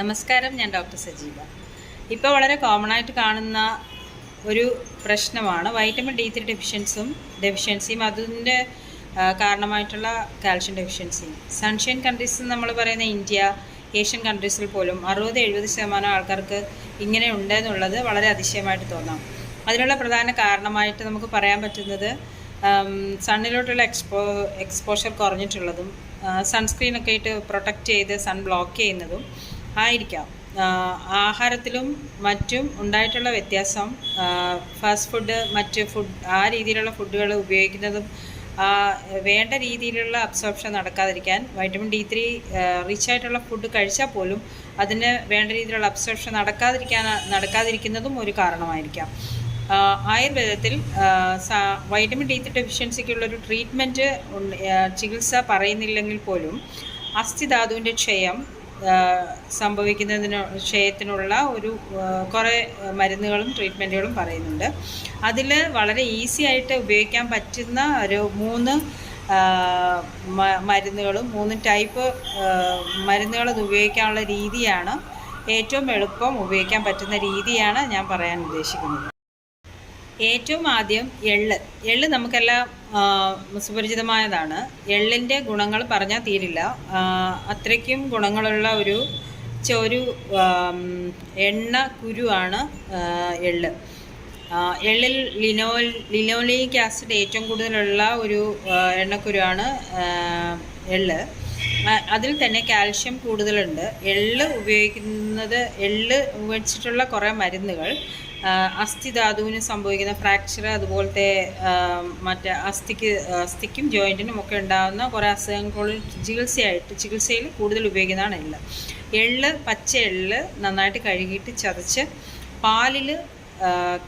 നമസ്കാരം ഞാൻ ഡോക്ടർ സജീവ. ഇപ്പോൾ വളരെ കോമൺ ആയിട്ട് കാണുന്ന ഒരു പ്രശ്നമാണ് വൈറ്റമിൻ ഡി ത്രീ ഡെഫിഷ്യൻസും ഡെഫിഷ്യൻസിയും അതിന്റെ കാരണമായിട്ടുള്ള കാൽഷ്യം ഡെഫിഷ്യൻസിയും സൺഷൈൻ കൺട്രീസ് നമ്മൾ പറയുന്ന ഇന്ത്യ ഏഷ്യൻ കൺട്രീസിൽ പോലും അറുപത് എഴുപത് ശതമാനം ആൾക്കാർക്ക് ഇങ്ങനെ ഉണ്ട് എന്നുള്ളത് വളരെ അതിശയമായിട്ട് തോന്നാം. അതിനുള്ള പ്രധാന കാരണമായിട്ട് നമുക്ക് പറയാൻ പറ്റുന്നത് സണ്ണിലോട്ടുള്ള എക്സ്പോ എക്സ്പോഷർ കുറഞ്ഞിട്ടുള്ളതും സൺസ്ക്രീനൊക്കെ ഇട്ട് പ്രൊട്ടക്റ്റ് ചെയ്ത് സൺ ബ്ലോക്ക് ചെയ്യുന്നതും ആയിരിക്കാം ആഹാരത്തിലും മറ്റും ഉണ്ടായിട്ടുള്ള വ്യത്യാസം ഫാസ്റ്റ് ഫുഡ് മറ്റ് ഫുഡ് ആ രീതിയിലുള്ള ഫുഡുകൾ ഉപയോഗിക്കുന്നതും വേണ്ട രീതിയിലുള്ള അബ്സോർപ്ഷൻ നടക്കാതിരിക്കാൻ വൈറ്റമിൻ ഡി ത്രീ റിച്ച് ആയിട്ടുള്ള ഫുഡ് കഴിച്ചാൽ പോലും അതിന് വേണ്ട രീതിയിലുള്ള അബ്സോർപ്ഷൻ നടക്കാതിരിക്കാൻ നടക്കാതിരിക്കുന്നതും ഒരു കാരണമായിരിക്കാം. ആയുർവേദത്തിൽ വൈറ്റമിൻ ഡി ത്രീ ഡെഫിഷ്യൻസിക്കുള്ളൊരു ട്രീറ്റ്മെന്റ് ചികിത്സ പറയുന്നില്ലെങ്കിൽ പോലും അസ്ഥിധാതുവിന്റെ ക്ഷയം സംഭവിക്കുന്നതിന് ക്ഷയത്തിനുള്ള ഒരു കുറേ മരുന്നുകളും ട്രീറ്റ്മെന്റുകളും പറയുന്നുണ്ട്. അതിൽ വളരെ ഈസി ആയിട്ട് ഉപയോഗിക്കാൻ പറ്റുന്ന ഒരു മൂന്ന് മരുന്നുകളും മൂന്ന് ടൈപ്പ് മരുന്നുകൾ ഉപയോഗിക്കാനുള്ള രീതിയാണ് ഏറ്റവും എളുപ്പം ഉപയോഗിക്കാൻ പറ്റുന്ന രീതിയാണ് ഞാൻ പറയാൻ ഉദ്ദേശിക്കുന്നത്. ഏറ്റവും ആദ്യം എള്ള്. എള്ള് നമുക്കെല്ലാം സുപരിചിതമായതാണ്. എള്ളിന്റെ ഗുണങ്ങൾ പറഞ്ഞാൽ തീരില്ല. അത്രയ്ക്കും ഗുണങ്ങളുള്ള ഒരു ഒരു എണ്ണ കുരുവാണ് എള്ള്. എള്ളിൽ ലിനോൽ ലിനോലിക് ആസിഡ് ഏറ്റവും കൂടുതലുള്ള ഒരു എണ്ണക്കുരുവാണ് എള്ള്. അതിൽ തന്നെ കാൽഷ്യം കൂടുതലുണ്ട്. എള്ള് ഉപയോഗിക്കുന്നത് എള്ള് വെച്ചിട്ടുള്ള കുറേ മരുന്നുകൾ. അസ്ഥിധാതുവിന് സംഭവിക്കുന്ന ഫ്രാക്ചർ അതുപോലത്തെ മറ്റേ അസ്ഥിക്ക് അസ്ഥിക്കും ജോയിന്റിനും ഒക്കെ ഉണ്ടാകുന്ന കുറേ അസുഖങ്ങൾ ചികിത്സയായിട്ട് ചികിത്സയിൽ കൂടുതൽ ഉപയോഗിക്കുന്നതാണ് എള്ള്. എള്ള് പച്ച എള്ള് നന്നായിട്ട് കഴുകിയിട്ട് ചതച്ച് പാലിൽ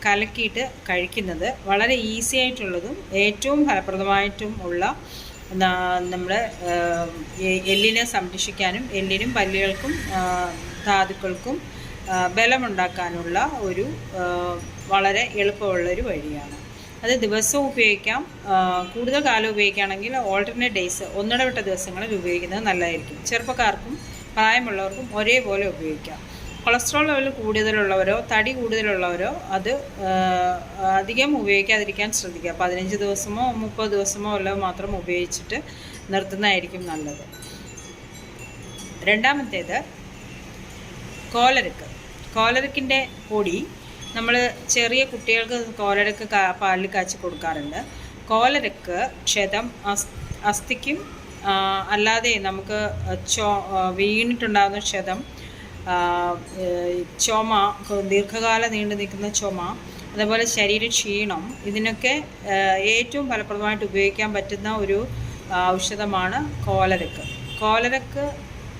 കലക്കിയിട്ട് കഴിക്കുന്നത് വളരെ ഈസി ആയിട്ടുള്ളതും ഏറ്റവും ഫലപ്രദമായിട്ടും ഉള്ള നമ്മുടെ എല്ലിനെ സംരക്ഷിക്കാനും എല്ലിനും പല്ലുകൾക്കും ധാതുക്കൾക്കും ബലമുണ്ടാക്കാനുള്ള ഒരു വളരെ എളുപ്പമുള്ളൊരു വഴിയാണ്. അത് ദിവസവും ഉപയോഗിക്കാം. കൂടുതൽ കാലം ഉപയോഗിക്കുകയാണെങ്കിൽ ഓൾട്ടർനേറ്റ് ഡേയ്സ് ഒന്നിടവിട്ട ദിവസങ്ങളിൽ ഉപയോഗിക്കുന്നത് നല്ലതായിരിക്കും. ചെറുപ്പക്കാർക്കും പ്രായമുള്ളവർക്കും ഒരേപോലെ ഉപയോഗിക്കാം. കൊളസ്ട്രോൾ ലെവൽ കൂടുതലുള്ളവരോ തടി കൂടുതലുള്ളവരോ അത് അധികം ഉപയോഗിക്കാതിരിക്കാൻ ശ്രദ്ധിക്കുക. പതിനഞ്ച് ദിവസമോ മുപ്പത് ദിവസമോ വല്ലതും മാത്രം ഉപയോഗിച്ചിട്ട് നിർത്തുന്നതായിരിക്കും നല്ലത്. രണ്ടാമത്തേത് കോലരക്ക്. കോലരക്കിന്റെ പൊടി നമ്മൾ ചെറിയ കുട്ടികൾക്ക് കോലരക്ക് പാലിൽ കാച്ചി കൊടുക്കാറുണ്ട്. കോലരക്ക് ക്ഷതം അസ് അസ്ഥിക്കും അല്ലാതെ നമുക്ക് ചോ വീണിട്ടുണ്ടാകുന്ന ക്ഷതം ചുമ ദീർഘകാലം നീണ്ടു നിൽക്കുന്ന ചുമ അതേപോലെ ശരീര ക്ഷീണം ഇതിനൊക്കെ ഏറ്റവും ഫലപ്രദമായിട്ട് ഉപയോഗിക്കാൻ പറ്റുന്ന ഒരു ഔഷധമാണ് കോലരക്ക്. കോലരക്ക്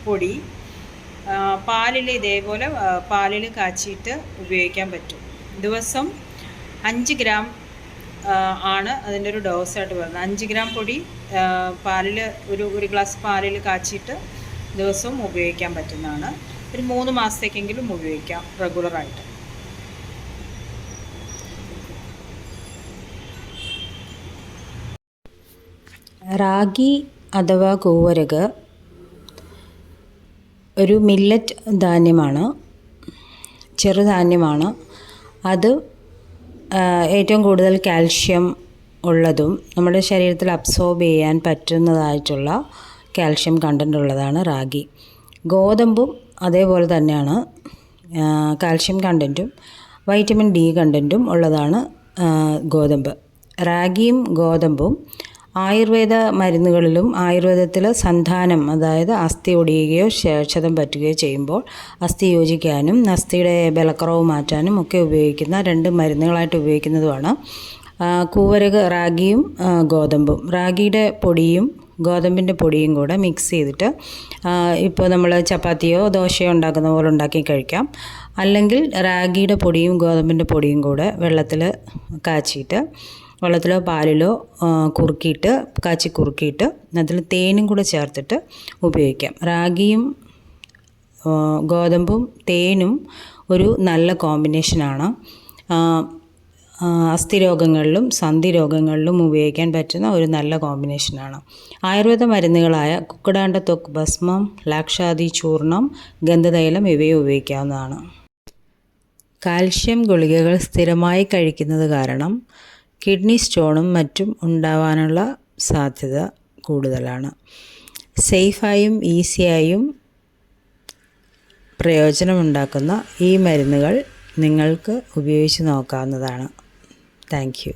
പൊടി പാലിൽ ഇതേപോലെ പാലിൽ കാച്ചിയിട്ട് ഉപയോഗിക്കാൻ പറ്റും. ദിവസം അഞ്ച് ഗ്രാം ആണ് അതിന്റെ ഒരു ഡോസായിട്ട് വരുന്നത്. അഞ്ച് ഗ്രാം പൊടി പാലിൽ ഒരു ഒരു ഗ്ലാസ് പാലിൽ കാച്ചിയിട്ട് ദിവസവും ഉപയോഗിക്കാൻ പറ്റുന്നതാണ്. ഒരു മൂന്ന് മാസത്തേക്കെങ്കിലും ഉപയോഗിക്കാം റെഗുലറായിട്ട്. റാഗി അഥവാ കൂവരക് ഒരു മില്ലറ്റ് ധാന്യമാണ് ചെറുധാന്യമാണ് അത് ഏറ്റവും കൂടുതൽ കാൽഷ്യം ഉള്ളതും നമ്മുടെ ശരീരത്തിൽ അബ്സോർബ് ചെയ്യാൻ പറ്റുന്നതായിട്ടുള്ള കാൽഷ്യം കണ്ടന്റ് ഉള്ളതാണ് റാഗി. ഗോതമ്പും അതേപോലെ തന്നെയാണ് കാൽഷ്യം കണ്ടന്റും വൈറ്റമിൻ ഡി കണ്ടന്റും ഉള്ളതാണ് ഗോതമ്പ്. റാഗിയും ഗോതമ്പും ആയുർവേദ മരുന്നുകളിലും ആയുർവേദത്തിൽ സന്താനം അതായത് അസ്ഥി ഒടിയുകയോ ക്ഷ- ക്ഷതം പറ്റുകയോ ചെയ്യുമ്പോൾ അസ്ഥി യോജിക്കാനും അസ്ഥിയുടെ ബലക്കുറവ് മാറ്റാനും ഒക്കെ ഉപയോഗിക്കുന്ന രണ്ട് മരുന്നുകളായിട്ട് ഉപയോഗിക്കുന്നതുമാണ്. കൂവരക് റാഗിയും ഗോതമ്പും. റാഗിയുടെ പൊടിയും ഗോതമ്പിന്റെ പൊടിയും കൂടെ മിക്സ് ചെയ്തിട്ട് ഇപ്പോൾ നമ്മൾ ചപ്പാത്തിയോ ദോശയോ ഉണ്ടാക്കുന്ന പോലെ ഉണ്ടാക്കി കഴിക്കാം. അല്ലെങ്കിൽ റാഗിയുടെ പൊടിയും ഗോതമ്പിന്റെ പൊടിയും കൂടെ വെള്ളത്തിൽ കാച്ചിയിട്ട് വെള്ളത്തിലോ പാലിലോ കുറുക്കിയിട്ട് കാച്ചി കുറുക്കിയിട്ട് അതിൽ തേനും കൂടെ ചേർത്തിട്ട് ഉപയോഗിക്കാം. റാഗിയും ഗോതമ്പും തേനും ഒരു നല്ല കോമ്പിനേഷനാണ് അസ്ഥിരോഗങ്ങളിലും സന്ധി രോഗങ്ങളിലും ഉപയോഗിക്കാൻ പറ്റുന്ന ഒരു നല്ല കോമ്പിനേഷനാണ് ആയുർവേദ മരുന്നുകളായ കുക്കടാണ്ട തൊക്ക് ഭസ്മം ലാക്ഷാദി ചൂർണം ഗന്ധതൈലം ഇവയെ ഉപയോഗിക്കാവുന്നതാണ്. കാൽഷ്യം ഗുളികകൾ സ്ഥിരമായി കഴിക്കുന്നത് കാരണം കിഡ്നി സ്റ്റോണും മറ്റും ഉണ്ടാവാനുള്ള സാധ്യത കൂടുതലാണ്. സേഫായും ഈസിയായും പ്രയോജനമുണ്ടാക്കുന്ന ഈ മരുന്നുകൾ നിങ്ങൾക്ക് ഉപയോഗിച്ച് നോക്കാവുന്നതാണ്. Thank you.